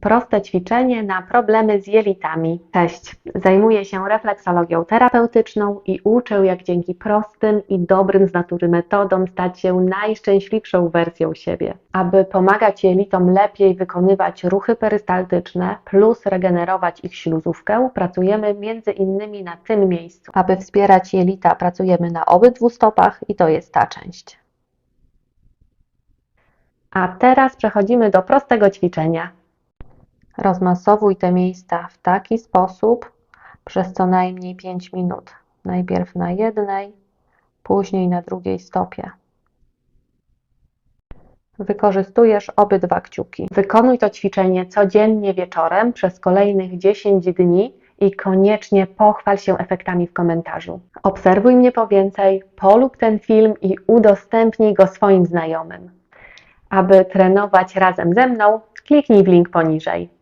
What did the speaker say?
Proste ćwiczenie na problemy z jelitami. Cześć, zajmuję się refleksologią terapeutyczną i uczę, jak dzięki prostym i dobrym z natury metodom stać się najszczęśliwszą wersją siebie. Aby pomagać jelitom lepiej wykonywać ruchy perystaltyczne plus regenerować ich śluzówkę, pracujemy między innymi na tym miejscu. Aby wspierać jelita, pracujemy na obydwu stopach i to jest ta część. A teraz przechodzimy do prostego ćwiczenia. Rozmasowuj te miejsca w taki sposób przez co najmniej 5 minut. Najpierw na jednej, później na drugiej stopie. Wykorzystujesz obydwa kciuki. Wykonuj to ćwiczenie codziennie wieczorem przez kolejnych 10 dni i koniecznie pochwal się efektami w komentarzu. Obserwuj mnie po więcej, polub ten film i udostępnij go swoim znajomym. Aby trenować razem ze mną, kliknij w link poniżej.